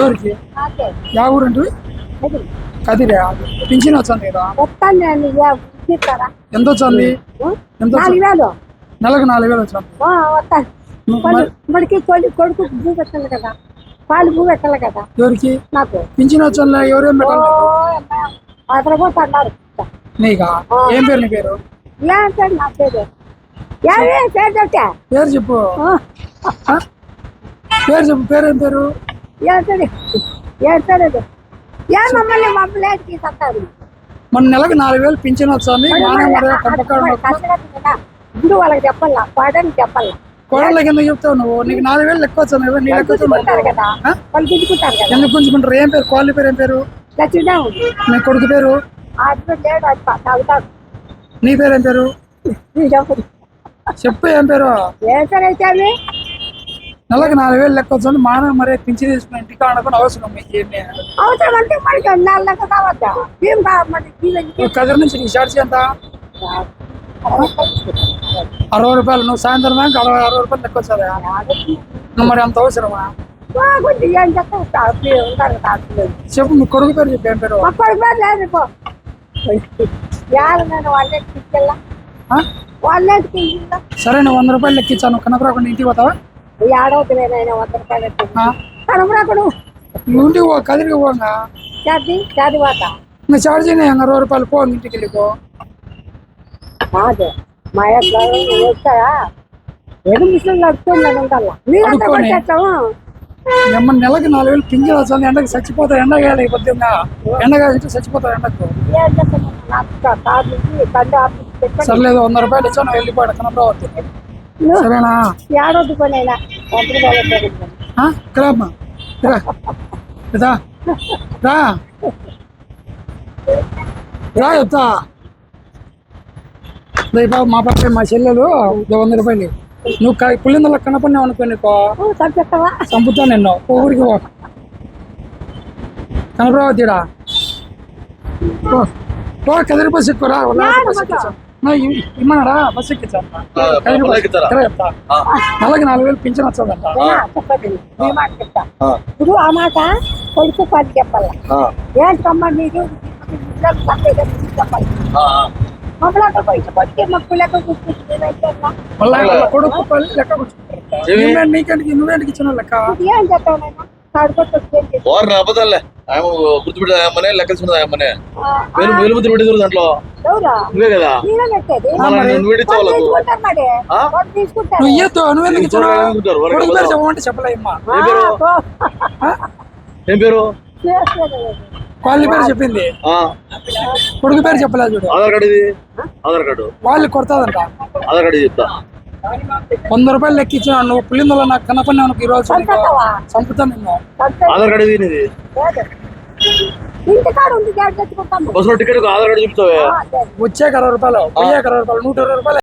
ఎవరికి? యా ఎదురు. కదిరే పింఛన్ వచ్చింది కదా. ఎంత వచ్చింది ఎంత నెలకు నాలుగు వేలు వచ్చింది. కొడుకు భూ పెట్టాలి కదా పాలు భూ పెట్టాలి కదా ఎవరికి? నాకు పింఛన్ వచ్చింది ఎవరేం పెట్టాలి అతను పోతా అన్నారు నీకా? ఏం పేరు నీ పేరు? నా పేరు? పేరు చెప్పు? పేరు చెప్పు పేరు పేరు? మమ్మల్ని మన నెలకు నాలుగు వేలు పింఛన్ వస్తుంది. ముందు వాళ్ళకి చెప్పాలా? చెప్తావు నువ్వు? నీకు నాలుగు వేలు లెక్క వచ్చింది కదా నీ లెక్క గుంజుకుంటారు కదా? ఆ? వాళ్ళు గుంజుకుంటారు కదా? ఎందుకు గుంజుకుంటారు? ఏం పేరు? కోళ్ళ పేరు ఏం పేరు? నీ కొడుకు పేరు? నీ పేరు ఏం పేరు? చెప్పు. ఏం పేరు? నెలకు నాలుగు వేలు లెక్క వచ్చింది మానే మరి పింఛన్ తీసుకుని ఇంటికి అనుకుని అవసరం అవసరం అంటే మనకి నాలుగు కావద్దా? ఏం కావాలి కదిరి నుంచి నీ షార్ట్స్ ఎంత? అరవై రూపాయలు. నువ్వు సాయంత్రం దాకా అరవై అరవై రూపాయలు లెక్క వచ్చాదా నువ్వు మరి అంత అవసరమా? చెప్పు మీ కొడుకు పేరు చెప్పు ఏం పేరు? లేదు వాళ్ళే? వాళ్ళే? తీసుకెళ్ళా సరే నువ్వు వంద రూపాయలు లెక్కించాను కనపరాకుండా ఇంటికి పోతావా? ఏడవద్దులే నేను వంద రూపాయలు నువ్వు ఇంటికి పో కదిరికి పోగా చది చదివాత ఇంకా చార్జ్ అరవై రూపాయలు పో ఇంటికి వెళ్ళిపో. కాదు మా యొక్క వేస్తారా ఏదో మిషన్. కొట్టేస్తాము ఏమన్నా నెలకి నాలుగు వేలు పింఛన్ వస్తుంది ఎండకి చచ్చిపోతావు ఎండ కాదు పొద్దున్న. ఎండ కాదు చచ్చిపోతావు ఎండకు. సర్లేదు వంద రూపాయలు ఇచ్చాను వెళ్ళిపోయాడు నువ్వు సరేనా? రా. ఇదా రా. రా చెప్తా రేపు బాబు మా పక్క మా చెల్లెలు వంద రూపాయలు నువ్వు పుల్లిందల కనపడినావు అనుకో నీకో ఓ, తప్పేస్తావా చంపుతా నిన్ను. ఊరికి పో. కనపరావద్దుడా పో. పో కదిరి బస్ ఎక్కురా బస్ ఎక్కించా నా ఇ- ఇమ్మన్నాడా బస్ ఎక్కించా కదిరి బస్ ఇక్కడ చెప్తా నెలకి నాలుగు వేలు పింఛన్ ఇప్పుడు ఆ మాట కొడుకు పది చెప్పాలా? ఏంటి అమ్మ నీకు? చెప్పాలి కొడుకు పల్లి లెక్క కూర్చుంటారు నువ్వే నీకంటికి నువ్వేంటికి ఇచ్చిన లెక్క? ఏం? వారిని అబద్ధాలే. వేలు దాంట్లో. నువ్వే కదా? నువ్వెందుకు పేరు? చెప్పలేమ్మా ఏం. వాళ్ళ పేరు చెప్పింది. ఆ, కొడుకు పేరు చెప్పలేదు చూడు. ఆధార్ కార్డు ఇది? ఆధార్ కార్డు. వాళ్ళు కొడతాదంట. ఆధార్ కార్డు చెప్తా. వంద రూపాయలు లెక్క ఇచ్చిన నువ్వు పుల్లిందలో నాకు కనపడినా ఈ రోజు నీకు చంపుతావా? చంపుతా నిన్ను అంతే. ఆధార్ కార్డు ఇది. ఇంటికాడ ఉంది జాగ్రత్త తెచ్చుకుంటాము బస్సులో టికెట్ ఆధార్ కార్డు చూపుతావే. వచ్చే అరవై రూపాయలు పోయే అరవై రూపాయలు నూట ఇరవై రూపాయలు